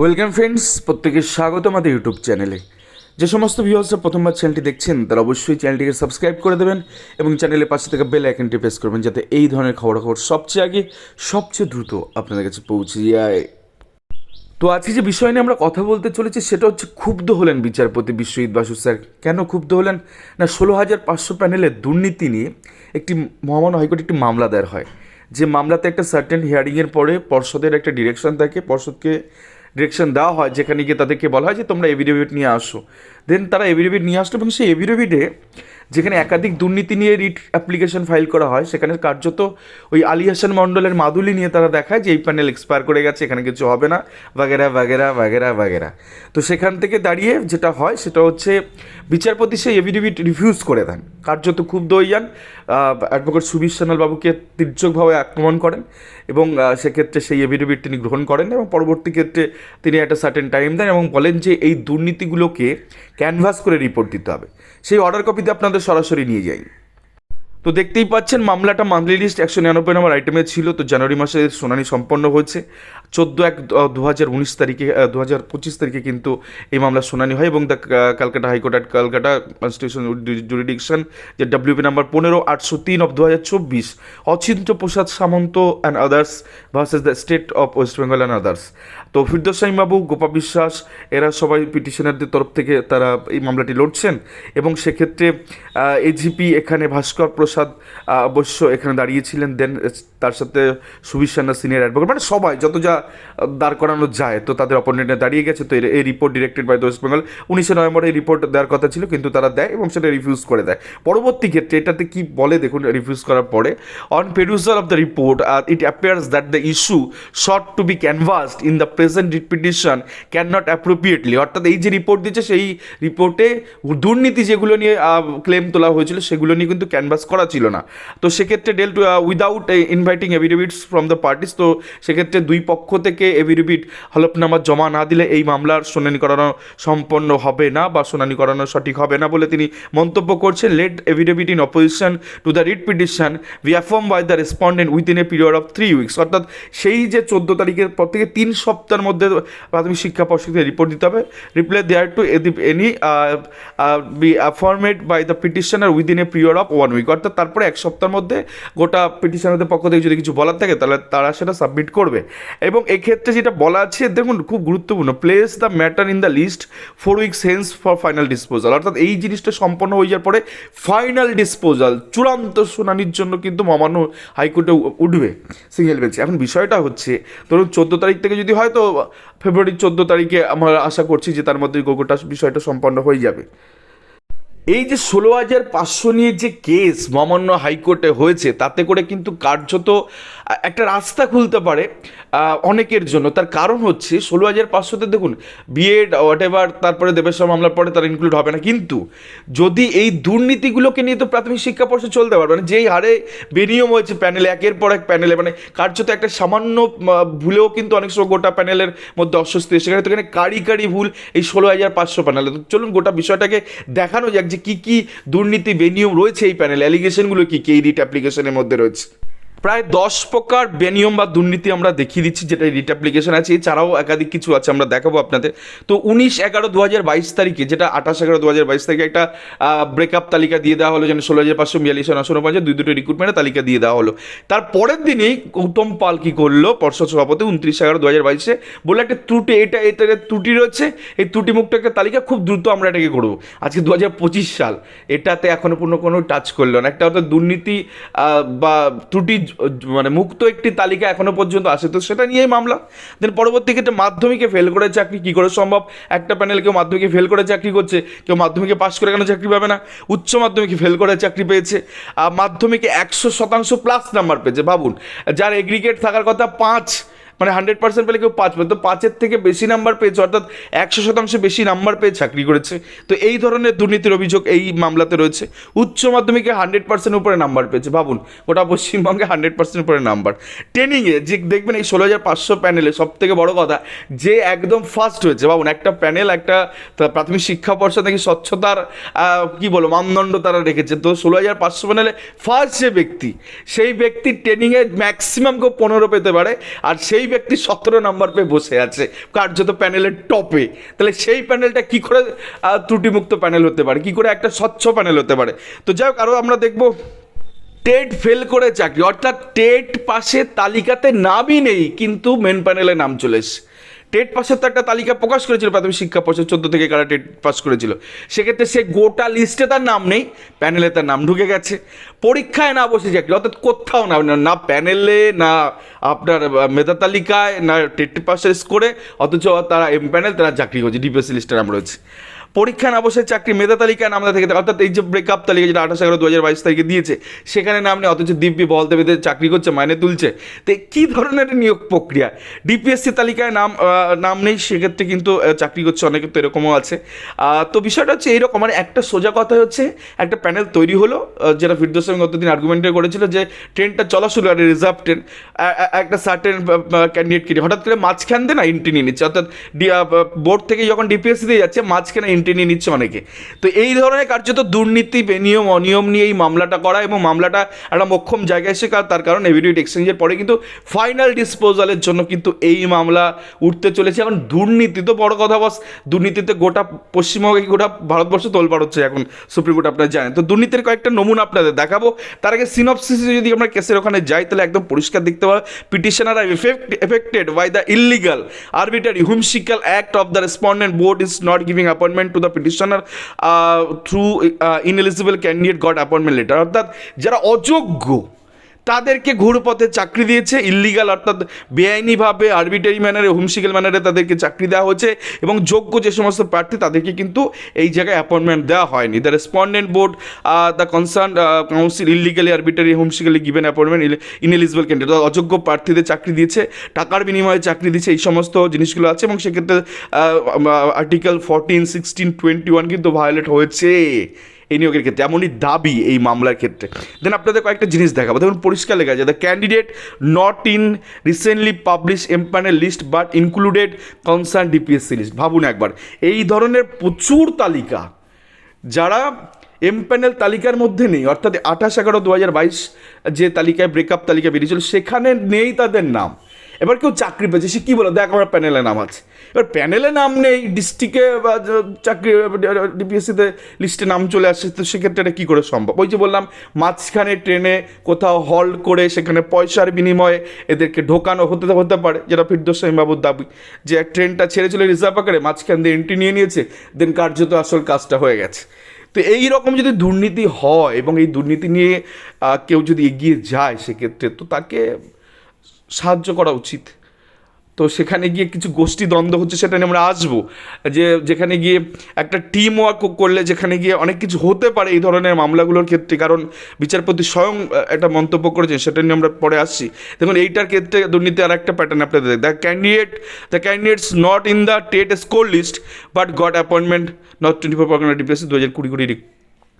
Welcome friends প্রত্যেকে স্বাগত আমাদের ইউটিউব চ্যানেলে। যে সমস্ত ভিউয়ার্সরা প্রথমবার চ্যানেলটি দেখছেন, তারা অবশ্যই চ্যানেলটিকে সাবস্ক্রাইব করে দেবেন এবং চ্যানেলের পাশে থেকে বেল আইকনটি প্রেস করবেন যাতে এই ধরনের খবরাখবর সবচেয়ে আগে, সবচেয়ে দ্রুত আপনাদের কাছে পৌঁছে যায়। তো আজকে যে বিষয় নিয়ে আমরা কথা বলতে চলেছি, সেটা হচ্ছে ক্ষুব্ধ হলেন বিচারপতি বিশ্বজিৎ বাসু স্যার। কেন ক্ষুব্ধ হলেন? না, ষোলো হাজার পাঁচশো প্যানেলের দুর্নীতি নিয়ে একটি মহামান্য হাইকোর্টে একটি মামলা দায়ের হয়। যে মামলাতে একটা সার্টেন হিয়ারিংয়ের পরে পর্ষদের একটা ডিরেকশন থাকে, পর্ষদকে ডিরেকশন দেওয়া হয়, যেখানে গিয়ে তাদেরকে বলা হয় যে তোমরা এভিডেভিট নিয়ে আসো। দেন তারা এভিডেভিট নিয়ে আসলো এবং সেই এভিডেভিটে যেখানে একাধিক দুর্নীতি নিয়ে রিট অ্যাপ্লিকেশন ফাইল করা হয়, সেখানে কার্যত ওই আলী হাসান মণ্ডলের মাদুলি নিয়ে তারা দেখায় যে এই প্যানেল এক্সপায়ার করে গেছে, এখানে কিছু হবে না, বাগেরা বাগেরা বাগেরা বাগেরা। তো সেখান থেকে দাঁড়িয়ে যেটা হয়, সেটা হচ্ছে বিচারপতি সেই এভিডেভিট রিফিউজ করে দেন। কার্যত ক্ষুব্ধ হয়ে যান অ্যাডভোকেট সুবীর সান্যাল বাবুকে তীর্যকভাবে আক্রমণ করেন এবং সেক্ষেত্রে সেই এভিডেভিট তিনি গ্রহণ করেন এবং পরবর্তী ক্ষেত্রে তিনি একটা সার্টেন টাইম দেন এবং বলেন যে এই দুর্নীতিগুলোকে ক্যানভাস করে রিপোর্ট দিতে হবে। সেই অর্ডার কপিতে আপনাদের সরাসরি নিয়ে যাই। তো দেখতেই পাচ্ছেন, মামলাটা মান্থলি লিস্ট একশো নিরানব্বই নম্বর আইটেমে ছিল। তো জানুয়ারি মাসে শুনানি সম্পন্ন হয়েছে। চোদ্দ এক দু হাজার উনিশ তারিখে দু হাজার পঁচিশ তারিখে কিন্তু এই মামলার শুনানি হয় এবং the Calcutta high court at Calcutta constitution jurisdiction যে ডাব্লিউপি নাম্বার পনেরো আটশো তিন অফ দু হাজার চব্বিশ Achintya Prasad Samanta and others versus the state of West Bengal and others তো ফিরদোসাইম বাবু গোপা বিশ্বাস এরা সবাই পিটিশনারদের তরফ থেকে তারা এই মামলাটি লড়ছেন এবং সেক্ষেত্রে এজিপি এখানে ভাস্কর প্রসাদ আহ, অবশ্য এখানে দাঁড়িয়েছিলেন দেন তার সাথে সুবীর সান্না সিনিয়র অ্যাডভোকেট মানে সবাই, যত যা দাঁড় করানো যায়, তো তাদের অপোনেন্টে দাঁড়িয়ে গেছে। তো এই report directed by West Bengal উনিশে নভেম্বর এই রিপোর্ট দেওয়ার কথা ছিল, কিন্তু তারা দেয় এবং সেটা রিফিউজ করে দেয়। পরবর্তী ক্ষেত্রে এটাতে কি বলে, দেখুন রিফিউজ করার পরে on perusal of the report it appears that the issue sought to be canvassed in the present petition cannot appropriately অর্থাৎ এই যে রিপোর্ট দিচ্ছে, সেই রিপোর্টে দুর্নীতি যেগুলো নিয়ে ক্লেম তোলা হয়েছিল, সেগুলো নিয়ে কিন্তু ক্যানভাস করা ছিল না। তো সেক্ষেত্রে deal to without inviting affidavits from the parties তো সেক্ষেত্রে দুই পক্ষ থেকে এভিডেভিট হলফনামা জমা না দিলে এই মামলার শুনানি করানো সম্পন্ন হবে না বা শুনানি করানো সঠিক হবে না বলে তিনি মন্তব্য করছেন। Let affidavit in opposition to the writ petition be affirm by the respondent within a period of three weeks অর্থাৎ সেই যে চোদ্দ তারিখের পর থেকে তিন সপ্তাহের মধ্যে প্রাথমিক শিক্ষা পর্ষদকে রিপোর্ট দিতে হবে। Reply thereto if any be affirmed by the petitioner within a period of one week অর্থাৎ তারপরে এক সপ্তাহের মধ্যে গোটা পিটিশনারদের পক্ষ থেকে যদি কিছু বলার থাকে, তাহলে তারা সেটা সাবমিট করবে। এবং এক্ষেত্রে যেটা বলা আছে, দেখুন, খুব গুরুত্বপূর্ণ। Place the matter in the list four weeks hence for final disposal অর্থাৎ এই জিনিসটা সম্পন্ন হয়ে যাওয়ার পরে ফাইনাল ডিসপোজাল চূড়ান্ত শুনানির জন্য কিন্তু মহামান্য হাইকোর্টে উঠবে সিঙ্গেল বেঞ্চ এখন বিষয়টা হচ্ছে, ধরুন, চোদ্দ তারিখ থেকে যদি হয় তো ফেব্রুয়ারির চোদ্দ তারিখে আমরা আশা করছি যে তার মধ্যে গোটা বিষয়টা সম্পন্ন হয়ে যাবে। এই যে ষোলো হাজার পাঁচশো নিয়ে যে কেস মহামান্য হাইকোর্টে হয়েছে, তাতে করে কিন্তু কার্যত একটা রাস্তা খুলতে পারে অনেকের জন্য। তার কারণ হচ্ছে, ষোলো হাজার পাঁচশোতে দেখুন, বিএড হোয়াট এভার তারপরে দেবেশ্বর মামলার পরে তার ইনক্লুড হবে না। কিন্তু যদি এই দুর্নীতিগুলোকে নিয়ে তো প্রাথমিক শিক্ষা পর্ষদ চলতে পারবে মানে যেই হারে বেনিয়ম হয়েছে প্যানেলে, একের পর এক প্যানেলে মানে কার্যত একটা সামান্য ভুলেও কিন্তু অনেক সময় গোটা প্যানেলের মধ্যে অস্বস্তি। সেখানে তো এখানে কারি কারি ভুল এই ষোলো হাজার পাঁচশো প্যানেলে। তো চলুন গোটা বিষয়টাকে দেখানো যাক যে কী কি দুর্নীতি বেনিয়ম রয়েছে এই প্যানেল অ্যালিগেশনগুলো কি কি? এই রিট অ্যাপ্লিকেশনের মধ্যে রয়েছে। প্রায় দশ প্রকার বেনিয়ম বা দুর্নীতি আমরা দেখিয়ে দিচ্ছি, যেটা রিট অ্যাপ্লিকেশন আছে। এছাড়াও একাধিক কিছু আছে, আমরা দেখাবো আপনাদের। তো উনিশ এগারো দু হাজার বাইশ তারিখে, যেটা আঠাশ এগারো দু হাজার বাইশ তারিখে একটা ব্রেকআপ তালিকা দিয়ে দেওয়া হলো, যেন ষোলো হাজার পাঁচশো বিয়াল্লিশ আসন পাঁচে দুই দুটো রিক্রুটমেন্টের তালিকা দিয়ে দেওয়া হলো। তার পরের দিনেই গৌতম পাল কী করল, পর্ষদ সভাপতি, উনত্রিশ এগারো দু হাজার বাইশে, বলে একটা ত্রুটি, এটা এটা ত্রুটি রয়েছে, এই ত্রুটিমুক্ত একটা তালিকা খুব দ্রুত আমরা এটাকে করব। আজকে দু হাজার পঁচিশ সাল, এটাতে এখনও পূর্ণ কোনো টাচ করল না। একটা অর্থাৎ দুর্নীতি বা ত্রুটি মানে মুক্ত একটি তালিকা এখনও পর্যন্ত আসে। তো সেটা নিয়েই মামলা। দেন পরবর্তী ক্ষেত্রে মাধ্যমিকে ফেল করে চাকরি কী করে সম্ভব? একটা প্যানেল কেউ মাধ্যমিকে ফেল করে চাকরি করছে, কেউ মাধ্যমিকে পাশ করে কেন চাকরি পাবে না? উচ্চ মাধ্যমিকে ফেল করে চাকরি পেয়েছে, আর মাধ্যমিকে একশো শতাংশ প্লাস নাম্বার পেয়েছে। ভাবুন, যার এগ্রিগেট থাকার কথা পাঁচ মানে হান্ড্রেড পার্সেন্ট পেলে কেউ পাঁচ তো পাঁচের থেকে বেশি নাম্বার পেয়েছে, অর্থাৎ একশো শতাংশ বেশি নাম্বার পেয়ে চাকরি করেছে। তো এই ধরনের দুর্নীতির অভিযোগ এই মামলাতে রয়েছে। উচ্চ মাধ্যমিকে হান্ড্রেড পার্সেন্ট উপরে নাম্বার পেয়েছে। ভাবুন, গোটা পশ্চিমবঙ্গে হান্ড্রেড পার্সেন্ট উপরে নাম্বার। ট্রেনিংয়ে যে দেখবেন এই ষোলো হাজার পাঁচশো প্যানেলে সব থেকে বড় কথা, যে একদম ফার্স্ট হয়েছে। ভাবুন, একটা প্যানেল, একটা প্রাথমিক শিক্ষা পর্ষদ নাকি স্বচ্ছতার কি বলব, মানদণ্ড তারা রেখেছে। তো ষোলো হাজার পাঁচশো প্যানেলে ফার্স্ট যে ব্যক্তি, সেই ব্যক্তি ট্রেনিংয়ে ম্যাক্সিমাম কেউ পনেরো পেতে পারে। আর সেই ব্যক্তি সতেরো নাম্বার পেয়ে বসে আছে, কার্যত প্যানেলের টপে। তাহলে সেই প্যানেলটা কি করে ত্রুটিমুক্ত প্যানেল হতে পারে? কি করে একটা স্বচ্ছ প্যানেল হতে পারে? তো যাই হোক আরও আমরা দেখব, টেট ফেল করে চাকরি, অর্থাৎ টেট পাশে তালিকাতে নামই নেই, কিন্তু মেন প্যানেলে নাম চলে এসছে। টেট পাসের তো একটা তালিকা প্রকাশ করেছিল, প্রাথমিক শিক্ষা পর্ষদ চোদ্দ থেকে কারা টেট পাস করেছিল। সেক্ষেত্রে সে গোটা লিস্টে তার নাম নেই প্যানেলে তার নাম ঢুকে গেছে। পরীক্ষায় না বসে চাকরি অর্থাৎ কোথাও না না প্যানেলে না আপনার মেধা তালিকায়, না টেট পাসের স্কোরে অথচ তারা এম প্যানেল তারা চাকরি করছে ডিপিএসসি লিস্টে নাম রয়েছে। পরীক্ষা না বসে চাকরি মেধা তালিকায় নাম না থেকে অর্থাৎ এই যে ব্রেকআপ তালিকা যেটা আঠাশ এগারো দু হাজার বাইশ তারিখে দিয়েছে, সেখানে নাম নেই অথচ দিব্যি বল দেবেদের চাকরি করছে, মাইনে তুলছে। তো কী ধরনের নিয়োগ প্রক্রিয়া? ডিপিএসসি তালিকায় নাম নাম নেই, সেক্ষেত্রে কিন্তু চাকরি করছে অনেকে, তো এরকমও আছে। তো বিষয়টা হচ্ছে এইরকম মানে একটা সোজা কথা হচ্ছে, একটা প্যানেল তৈরি হলো যেটা ফিরদোস আমি গতদিন আর্গুমেন্টে করেছিল যে ট্রেনটা চলা শুরু, আর রিজার্ভ ট্রেন একটা সার্টেন ক্যান্ডিডেটকে নিয়ে হঠাৎ করে মাঝখান দিয়ে না এন্ট্রি নিয়ে নিচ্ছে। অর্থাৎ বোর্ড থেকে যখন ডিপিএসসি দিয়ে যাচ্ছে, মাঝখানে নিয়ে নিচ্ছে অনেকে। তো এই ধরনের কার্যত দুর্নীতি বেনিয়ম অনিয়ম নিয়ে এই মামলাটা করা এবং মামলাটা একটা মক্ষম জায়গায় এসে তার কারণ এভিডেভিট এক্সচেঞ্জের পরে কিন্তু ফাইনাল ডিসপোজালের জন্য কিন্তু এই মামলা উঠতে চলেছে। এখন দুর্নীতি তো বড় কথা বস দুর্নীতিতে গোটা পশ্চিমবঙ্গে গোটা ভারতবর্ষ তোলপাড় হচ্ছে এখন, সুপ্রিম কোর্ট আপনারা জানেন। তো দুর্নীতির কয়েকটা নমুনা আপনাদের দেখাবো। তার আগে সিনপসিসে যদি আমরা কেসের ওখানে যাই, তাহলে একদম পরিষ্কার দেখতে পাবো petitioner are affected by the illegal arbitrary whimsical act of the respondent board is not giving appointment to the petitioner through ineligible candidate got appointment letter অর্থাৎ যারা অযোগ্য তাদেরকে ঘুরপথে চাকরি দিয়েছে ইল্লিগাল অর্থাৎ বেআইনিভাবে আরবিটারি ম্যানারে হোমসিক্যাল ম্যানারে তাদেরকে চাকরি দেওয়া হয়েছে এবং যোগ্য যে সমস্ত প্রার্থী তাদেরকে কিন্তু এই জায়গায় অ্যাপয়েন্টমেন্ট দেওয়া হয়নি। The respondent board the concern council illegally arbitrary whimsically given appointment ineligible candidate অযোগ্য প্রার্থীদের চাকরি দিয়েছে, টাকার বিনিময়ে চাকরি দিয়েছে, এই সমস্ত জিনিসগুলো আছে এবং সেক্ষেত্রে article fourteen sixteen twenty one কিন্তু ভায়োলেট হয়েছে। এই নিয়োগের ক্ষেত্রে, এমনই দাবি এই মামলার ক্ষেত্রে। দেন আপনাদের কয়েকটা জিনিস দেখাবো। দেখুন, পরিষ্কার লেখা আছে the candidate not in recently publish empanel list but included concern DPSC list ভাবুন একবার, এই ধরনের প্রচুর তালিকা, যারা এমপ্যানেল তালিকার মধ্যে নেই, অর্থাৎ আঠাশ এগারো দু হাজার বাইশ যে তালিকায় ব্রেকআপ তালিকা বেরিয়েছিল, সেখানে নেই তাদের নাম। এবার কেউ চাকরি পেয়েছে, সে কী বলো? দেখ, আমার প্যানেলে নাম আছে। এবার প্যানেলে নাম নেই, ডিস্ট্রিক্টে বা চাকরি ডিপিএসসিতে লিস্টে নাম চলে আসছে তো সেক্ষেত্রে এটা কী করে সম্ভব? ওই যে বললাম, মাঝখানে ট্রেনে কোথাও হল্ট করে সেখানে পয়সার বিনিময়ে এদেরকে ঢোকানো হতে হতে পারে, যেটা ফিরদোস বাবুর দাবি। যে ট্রেনটা ছেড়ে চলে রিজার্ভ আকারে, মাঝখান দিয়ে এন্ট্রি নিয়ে নিয়েছে দেন কার্যত আসল কাজটা হয়ে গেছে। তো এই রকম যদি দুর্নীতি হয় এবং এই দুর্নীতি নিয়ে কেউ যদি এগিয়ে যায় সেক্ষেত্রে, তো তাকে সাহায্য করা উচিত। তো সেখানে গিয়ে কিছু গোষ্ঠী দ্বন্দ্ব হচ্ছে, সেটা নিয়ে আমরা আসব। যে যেখানে গিয়ে একটা টিম ওয়ার্ক করলে যেখানে গিয়ে অনেক কিছু হতে পারে এই ধরনের মামলাগুলোর ক্ষেত্রে। কারণ বিচারপতি স্বয়ং একটা মন্তব্য করেছেন, সেটা নিয়ে আমরা পরে আসছি। দেখুন, এইটার ক্ষেত্রে দুর্নীতি আর একটা প্যাটার্ন আপনাদের দেখ the candidate the candidates not in the TET score list but got appointment not twenty four Pargana DPSC দু হাজার কুড়ি কুড়ি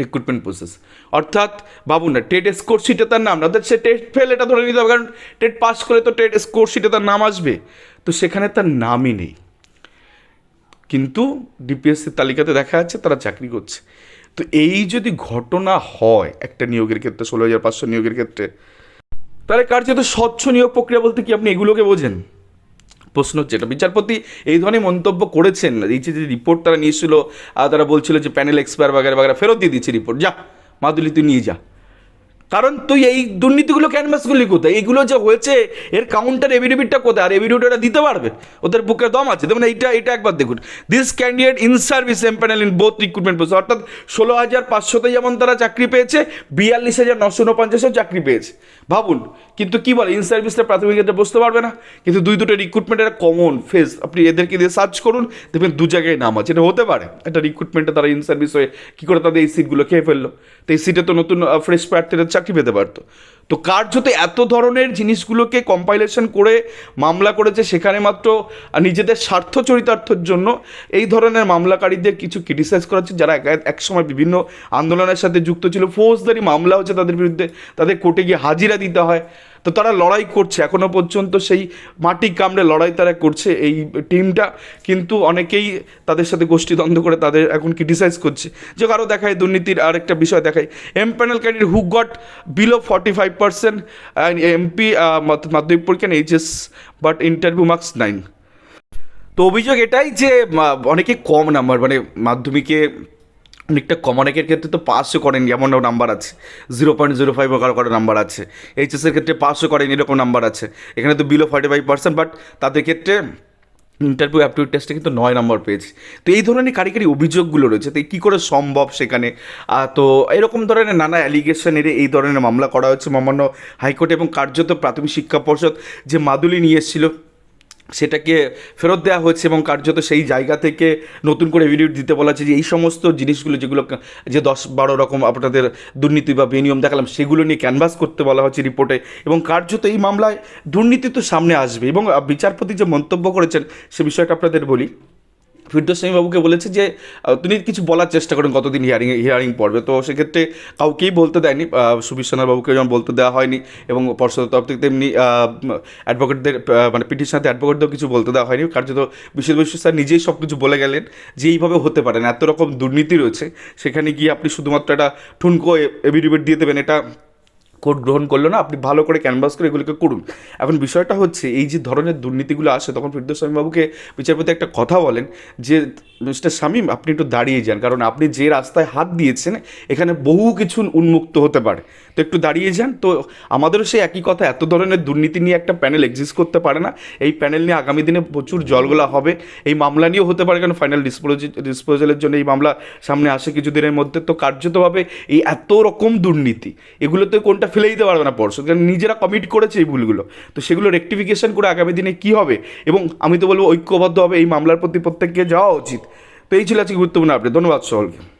রিক্রুটমেন্ট প্রসেস অর্থাৎ বাবু না টেট স্কোর শিটে তার নাম, না সে টেট ফেল এটা ধরে নিতে হবে, কারণ টেট পাস করে তো টেট স্কোর শিটে তার নাম আসবে। তো সেখানে তার নামই নেই। কিন্তু ডিপিএসসির তালিকাতে দেখা যাচ্ছে তারা চাকরি করছে। তো এই যদি ঘটনা হয় একটা নিয়োগের ক্ষেত্রে, ষোলো হাজার পাঁচশো নিয়োগের ক্ষেত্রে, তাহলে কার্যত স্বচ্ছ নিয়োগ প্রক্রিয়া বলতে কি আপনি এগুলোকে বোঝেন? প্রশ্ন হচ্ছে, এটা বিচারপতি এই ধরনের মন্তব্য করেছেন। এই যে রিপোর্ট তারা নিয়েছিল আর তারা বলছিল যে প্যানেল এক্সপায়ার বাগেরা বাগেরা ফেরত দিয়ে দিচ্ছে রিপোর্ট যা মাদুলি তুই নিয়ে যা। কারণ তুই এই দুর্নীতিগুলো ক্যানভাসগুলি কোথায়? এইগুলো যে হয়েছে, এর কাউন্টার এভিডেভিটটা কোথায়? আর এভিডেভিটটা দিতে পারবে? ওদের বুকে দম আছে। দেখুন, এইটা এটা একবার দেখুন। This candidate in service empanel in both recruitment process অর্থাৎ ষোলো হাজার পাঁচশোতে যেমন তারা চাকরি পেয়েছে, বিয়াল্লিশ হাজার নশো উনপঞ্চাশেও চাকরি পেয়েছে। ভাবুন, কিন্তু কি বলে? ইন সার্ভিসটা প্রাথমিক ক্ষেত্রে বুঝতে পারবে না। কিন্তু দুই দুটো রিক্রুটমেন্টের কমন ফেস আপনি এদেরকে দিয়ে সার্চ করুন, দেখবেন দু জায়গায় নাম আছে। এটা হতে পারে। একটা রিক্রুটমেন্টে তারা ইন সার্ভিস হয়ে কী করে তাদের এই সিটগুলো খেয়ে ফেলল। তো এই সিটে তো নতুন ফ্রেশ প্রার্থীরা চাকরি পেতে পারতো। তো কার্যত এত ধরনের জিনিসগুলোকে কম্পাইলেশন করে মামলা করেছে সেখানে মাত্র নিজেদের স্বার্থ চরিতার্থর জন্য এই ধরনের মামলাকারীদের কিছু ক্রিটিসাইজ করা হচ্ছে, যারা এক- একসময় বিভিন্ন আন্দোলনের সাথে যুক্ত ছিল। ফৌজদারি মামলা হচ্ছে তাদের বিরুদ্ধে, তাদের কোর্টে গিয়ে হাজিরা দিতে হয়। তো তারা লড়াই করছে এখনও পর্যন্ত সেই মাটি কামড়ে লড়াই তারা করছে এই টিমটা। কিন্তু অনেকেই তাদের সাথে গোষ্ঠীদ্বন্দ্ব করে তাদের এখন ক্রিটিসাইজ করছে। যে আরও দেখায় দুর্নীতির আরেকটা বিষয় দেখায়। Empanel candidate who got below forty five percent MP Madhyamik পরীক্ষা HS but interview marks nine তো অভিযোগ এটাই যে অনেকে কম নাম্বার মানে মাধ্যমিকে অনেকটা কম, অনেকের ক্ষেত্রে তো পাসও করেন এমন নাম্বার আছে। জিরো পয়েন্ট জিরো ফাইভ কারও কারও নাম্বার আছে। এইচএসের ক্ষেত্রে পাসও করেন, এরকম নাম্বার আছে। এখানে তো below forty five percent but তাদের ক্ষেত্রে ইন্টারভিউ অ্যাপটিউড টেস্টে কিন্তু নয় নম্বর পেয়েছি। তো এই ধরনের কারিগরি অভিযোগগুলো রয়েছে, তো কী করে সম্ভব সেখানে? তো এরকম ধরনের নানা অ্যালিগেশনের এই ধরনের মামলা করা হয়েছে। মামান্য হাইকোর্ট এবং কার্যত প্রাথমিক শিক্ষা পর্ষদ যে মাদুলি নিয়ে এসেছিল সেটাকে ফেরত দেওয়া হয়েছে এবং কার্যত সেই জায়গা থেকে নতুন করে এভিডিউট দিতে বলা হচ্ছে যে এই সমস্ত জিনিসগুলো যেগুলো যে দশ বারো রকম আপনাদের দুর্নীতি বা বেনিয়ম দেখালাম, সেগুলো নিয়ে ক্যানভাস করতে বলা হচ্ছে রিপোর্টে এবং কার্যত এই মামলায় দুর্নীতি তো সামনে আসবে এবং বিচারপতি যে মন্তব্য করেছেন সে বিষয়টা আপনাদের বলি। ফিরদোস্বামী বাবুকে বলেছে যে তিনি কিছু বলার চেষ্টা করেন, কতদিন হিয়ারিং হিয়ারিং পড়বে। তো সেক্ষেত্রে কাউকেই বলতে দেয়নি সুবিশ্বনাথ বাবুকে যেমন বলতে দেওয়া হয়নি, এবং পর্ষদের তরফ থেকে তেমনি অ্যাডভোকেটদের মানে পিটিশনাতে অ্যাডভোকেটদেরও কিছু বলতে দেওয়া হয়নি। কার্যত বিশেষ বিশ্ব স্যার নিজেই সব কিছু বলে গেলেন যে, এইভাবে হতে পারে না। এত রকম দুর্নীতি রয়েছে, সেখানে গিয়ে আপনি শুধুমাত্র একটা ঠুনকো এভিডিভিট দিয়ে দেবেন, এটা কোর্ট গ্রহণ করল না, আপনি ভালো করে ক্যানভাস করে এগুলোকে করুন। এখন বিষয়টা হচ্ছে, এই যে ধরনের দুর্নীতিগুলো আসে, তখন ফিরদৌস বাবুকে বিচারপতি একটা কথা বলেন যে, মিস্টার শামীম, আপনি একটু দাঁড়িয়ে যান, কারণ আপনি যে রাস্তায় হাত দিয়েছেন, এখানে বহু কিছু উন্মুক্ত হতে পারে। তো একটু দাঁড়িয়ে যান। তো আমাদেরও সেই একই কথা, এত ধরনের দুর্নীতি নিয়ে একটা প্যানেল এক্সিস্ট করতে পারে না। এই প্যানেল নিয়ে আগামী দিনে প্রচুর জলগোলা হবে। এই মামলা নিয়েও হতে পারে, কারণ ফাইনাল ডিসপোজি ডিসপোজালের জন্য এই মামলা সামনে আসে কিছুদিনের মধ্যে। তো কার্যতভাবে এই এত রকম দুর্নীতি, এগুলোতে কোনটা ফেলে দিতে পারবে না পর্ষদ? কারণ নিজেরা কমিট করেছে এই ভুলগুলো। তো সেগুলো রেকটিফিকেশন করে আগামী দিনে কী হবে? এবং আমি তো বলব ঐক্যবদ্ধভাবে এই মামলার প্রতি প্রত্যেককে যাওয়া উচিত। তো এই ছিল আজকে গুরুত্বপূর্ণ আপডেট ধন্যবাদ সকলকে।